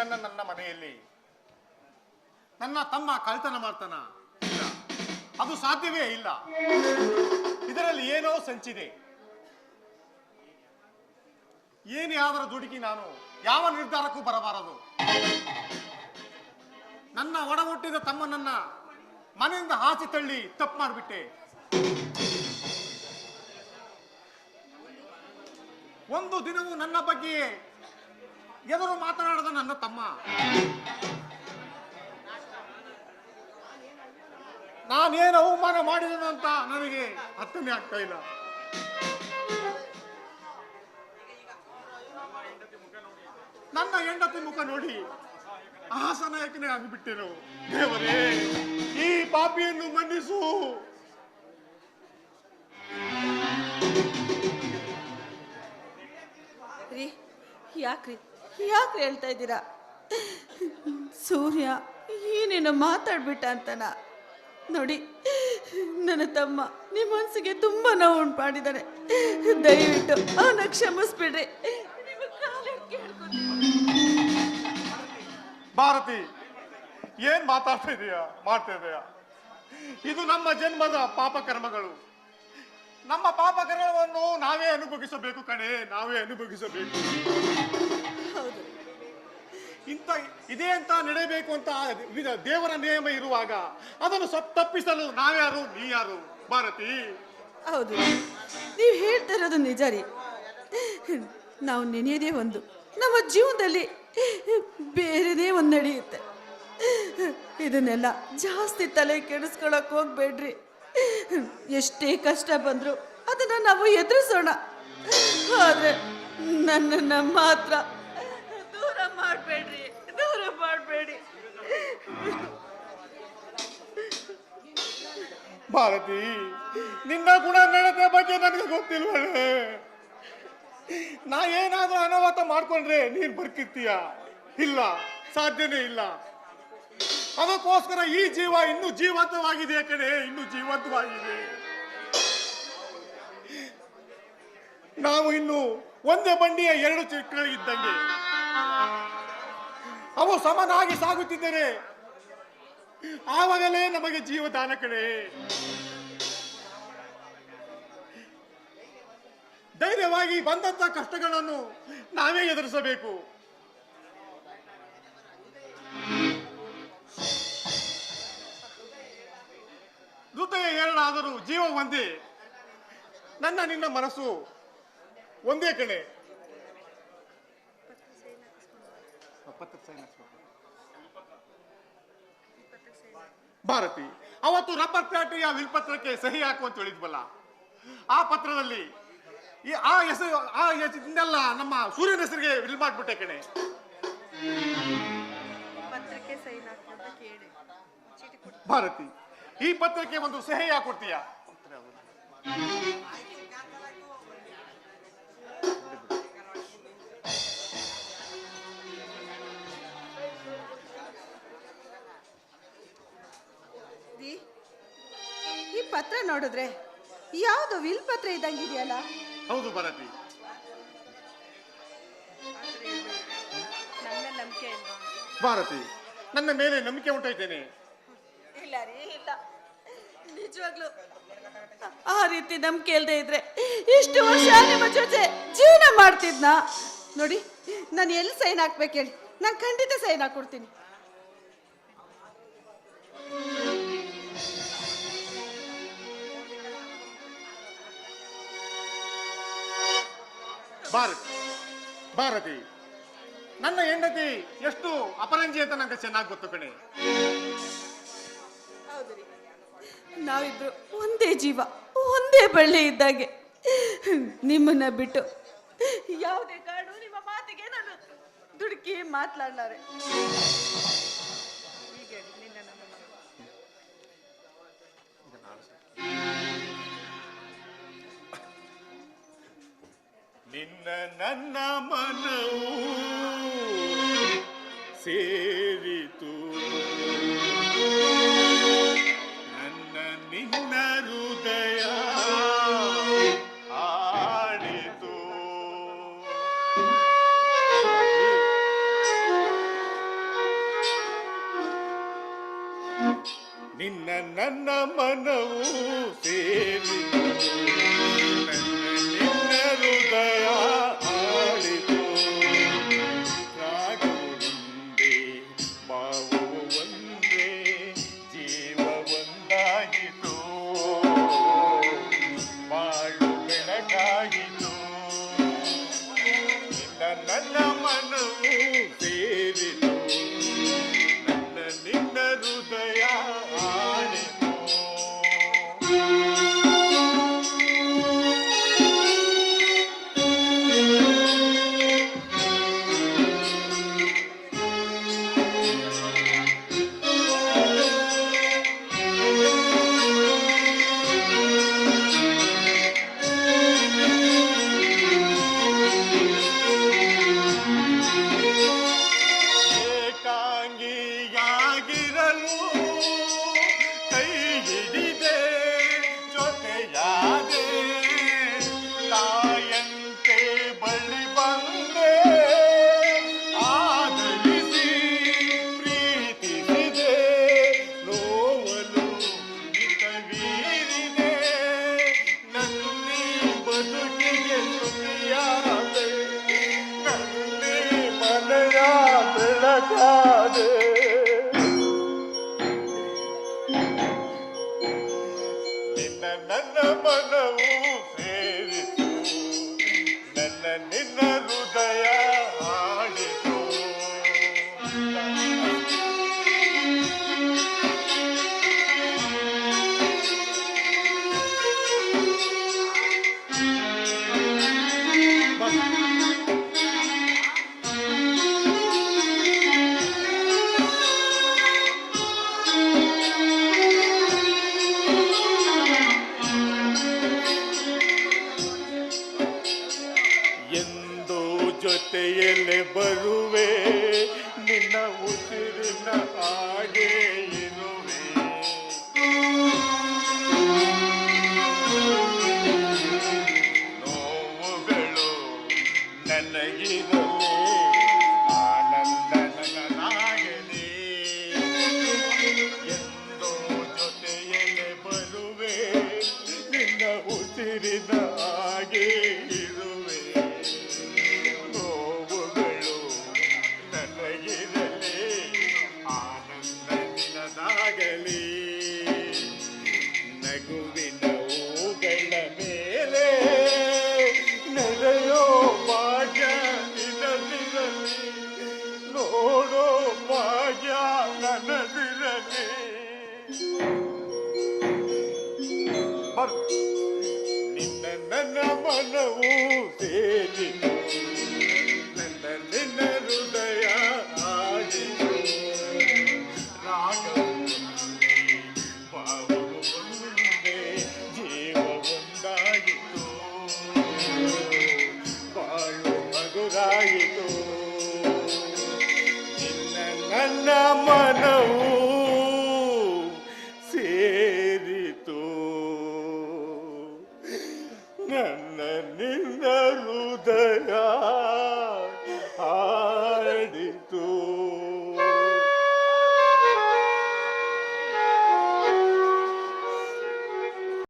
ನನ್ನ ನನ್ನ ಮನೆಯಲ್ಲಿ. ನನ್ನ ತಮ್ಮ ಕಳ್ತನ ಮಾಡ್ತಾನ? ಅದು ಸಾಧ್ಯವೇ ಇಲ್ಲ. ಇದರಲ್ಲಿ ಏನೋ ಸಂಚಿದೆ. ಏನೇ ಆದರೂ ದುಡುಕಿ ನಾನು ಯಾವ ನಿರ್ಧಾರಕ್ಕೂ ಬರಬಾರದು. ನನ್ನ ಒಡ ಹುಟ್ಟಿದ ತಮ್ಮನನ್ನ ಮನೆಯಿಂದ ಆಚೆ ತಳ್ಳಿ ತಪ್ಪು ಮಾಡಿಬಿಟ್ಟೆ. ಒಂದು ದಿನವೂ ನನ್ನ ಬಗ್ಗೆಯೇ ಎದುರು ಮಾತನಾಡದ ನನ್ನ ತಮ್ಮ. ನಾನೇನು ಅವಮಾನ ಮಾಡಿದನು ಅಂತ ನನಗೆ ಅರ್ಥನೇ ಆಗ್ತಾ ಇಲ್ಲ. ನನ್ನ ಹೆಂಡತಿ ಮುಖ ನೋಡಿ ಆಸನಾಯಕನೇ ಆಗಿಬಿಟ್ಟೆನು ದೇವರೇ, ಈ ಪಾಪಿಯನ್ನು ಮನ್ನಿಸು. ಯಾಕ್ರಿ? ಯಾಕ್ರಿ ಹೇಳ್ತಾ ಇದ್ದೀರಾ? ಸೂರ್ಯ, ಏನೇನೋ ಮಾತಾಡ್ಬಿಟ್ಟ ಅಂತನ? ನೋಡಿ, ನನ್ನ ತಮ್ಮ ನಿಮ್ಮ ಮನಸ್ಸಿಗೆ ತುಂಬ ನೋವು ಉಂಟು ಮಾಡಿದ್ದಾನೆ ದಯವಿಟ್ಟು ಅವನ ಕ್ಷಮಿಸ್ಬಿಡ್ರಿ. ಭಾರತಿ, ಏನ್ ಮಾತಾಡ್ತಾ ಇದೀಯಾ? ಮಾಡ್ತಾ ಇದು ನಮ್ಮ ಜನ್ಮದ ಪಾಪ ಕರ್ಮಗಳು. ನಮ್ಮ ಪಾಪ ಕರ್ಮವನ್ನು ನಾವೇ ಅನುಭವಿಸಬೇಕು ಕಣೆ, ನಾವೇ ಅನುಭವಿಸಬೇಕು. ಇಂಥ ಇದೇ ಅಂತ ನಡೆಯಬೇಕು ಅಂತ ದೇವರ ನಿಯಮ ಇರುವಾಗ ಅದನ್ನು ತಪ್ಪಿಸಲು ನಾವ್ಯಾರು? ನೀ ಯಾರು ಭಾರತಿ. ಹೌದು. ನೀವು ಹೇಳ್ತಾ ಇರೋದು ನಿಜ ರೀ. ನಾವು ನೆನೆಯದೇ ಒಂದು. ನಮ್ಮ ಜೀವನದಲ್ಲಿ ಬೇರೆದೇ ಒಂದು ನಡೆಯುತ್ತೆ. ಇದನ್ನೆಲ್ಲ ಜಾಸ್ತಿ ತಲೆ ಕೆಡಿಸ್ಕೊಳಕ್ ಹೋಗ್ಬೇಡ್ರಿ. ಎಷ್ಟೇ ಕಷ್ಟ ಬಂದ್ರು ಅದನ್ನ ನಾವು ಎದುರಿಸೋಣ. ಆದ್ರೆ ನನ್ನನ್ನ ಮಾತ್ರ ಭಾರತಿ, ನಿನ್ನ ಗುಣ ನಡತೆ ಬಗ್ಗೆ ನನಗೆ ಗೊತ್ತಿಲ್ವಳೆ ನಾ ಏನಾದ್ರೂ ಅನಾಹುತ ಮಾಡ್ಕೊಂಡ್ರೆ ನೀನ್ ಬರ್ಕಿರ್ತೀಯ ಇಲ್ಲ, ಸಾಧ್ಯನೇ ಇಲ್ಲ. ಅದಕ್ಕೋಸ್ಕರ ಈ ಜೀವ ಇನ್ನು ಜೀವಂತವಾಗಿದೆ ಕಡೆ ಇನ್ನು ಜೀವಂತವಾಗಿದೆ. ನಾವು ಇನ್ನು ಒಂದೇ ಬಂಡಿಯ ಎರಡು ಚಿಕ್ಕಳಿದ್ದಂಗೆ. ಅವು ಸಮನಾಗಿ ಸಾಗುತ್ತಿದ್ದರೆ ಆವಾಗಲೇ ನಮಗೆ ಜೀವದಾನ ಕಡೆ ಧೈರ್ಯವಾಗಿ ಬಂದಂತ ಕಷ್ಟಗಳನ್ನು ನಾವೇ ಎದುರಿಸಬೇಕು. ಹೃದಯ ಎರಡಾದರೂ ಜೀವ ಒಂದೇ. ನನ್ನ ನಿನ್ನ ಮನಸ್ಸು ಒಂದೇ ಹಾಕ್ಸ್ಬೇಕು. ಭಾರತಿ ಅವತ್ತು ರಬ್ಬರ್ ವಿಲ್ ವಿಲ್ಪತ್ರಕ್ಕೆ ಸಹಿ ಹಾಕುವಂತ ಹೇಳಿದ್ವಲ್ಲ ಆ ಪತ್ರದಲ್ಲಿ ಈ ಆ ಹೆಸರು ಆ ಹೆಸರಿನೆಲ್ಲ ನಮ್ಮ ಸೂರ್ಯನ ಹೆಸರಿಗೆ ವಿಲ್ ಮಾಡ್ಬಿಟ್ಟೆ ಕಣೆ. ಭಾರತಿ ಈ ಪತ್ರಕ್ಕೆ ಒಂದು ಸಹಿ ಹಾಕೊಡ್ತೀಯ? ಪತ್ರ ನೋಡಿದ್ರೆ ಯಾವುದು ವಿಲ್ ಪತ್ರ ಇದ್ದಂಗಿದೆಯಲ್ಲ? ಹೌದು ಭಾರತಿ. ನನ್ನ ನಂಬಿಕೆ ಇಲ್ವಾ ಭಾರತಿ ನನ್ನ ಮೇಲೆ ನಂಬಿಕೆ ಉಂಟೈತೇನೆ ಇಲ್ಲ ರೀ ಇಲ್ಲ. ನಿಜವಾಗ್ಲು ಆ ರೀತಿ ನಂಬಿಕೆ ಇಲ್ಲದೆ ಇದ್ರೆ ಇಷ್ಟು ವರ್ಷ ನಿಮ್ಮ ಜೊತೆ ಜೀವನ ಮಾಡ್ತಿದ್ನಾ? ನೋಡಿ ನಾನು ಎಲ್ಲಿ ಸೈನ್ ಹಾಕ್ಬೇಕು ಹೇಳಿ? ನಾನು ಖಂಡಿತ ಸೈನ್ ಹಾಕೊಡ್ತೀನಿ. ಭಾರತಿ ಭಾರತಿ, ನನ್ನ ಹೆಂಡತಿ ಎಷ್ಟು ಅಪರಂಜಿ ಅಂತ ನಂಗೆ ಚೆನ್ನಾಗಿ ಗೊತ್ತು ಕಣೆ. ಹೌದು ನಾವಿಬ್ರು ಒಂದೇ ಜೀವ, ಒಂದೇ ಬಳ್ಳಿ ಇದ್ದಾಗೆ. ನಿಮ್ಮನ್ನ ಬಿಟ್ಟು ಯಾವುದೇ ಕಾರಣ ನಿಮ್ಮ ಮಾತಿಗೆ ನಾನು ದುಡುಕಿ ಮಾತನಾಡ್ಲಾರೆ ಹೀಗೆ ನನ್ನ ನಿನ್ನ ನನ್ನ ಮನವು ಸೇರಿತು. ನನ್ನ ನಿನ್ನ ಹೃದಯ ಆಡಿತು ನಿನ್ನ ನನ್ನ ಮನವು ಜೊತೆಯಲ್ಲೇ ಬರುವೆ ನಿನ್ನ ಉಸಿರಿನ ಹಾಗೆ ಇರುವೆ. ನೋವುಗಳು ನನಗಿರಲಿ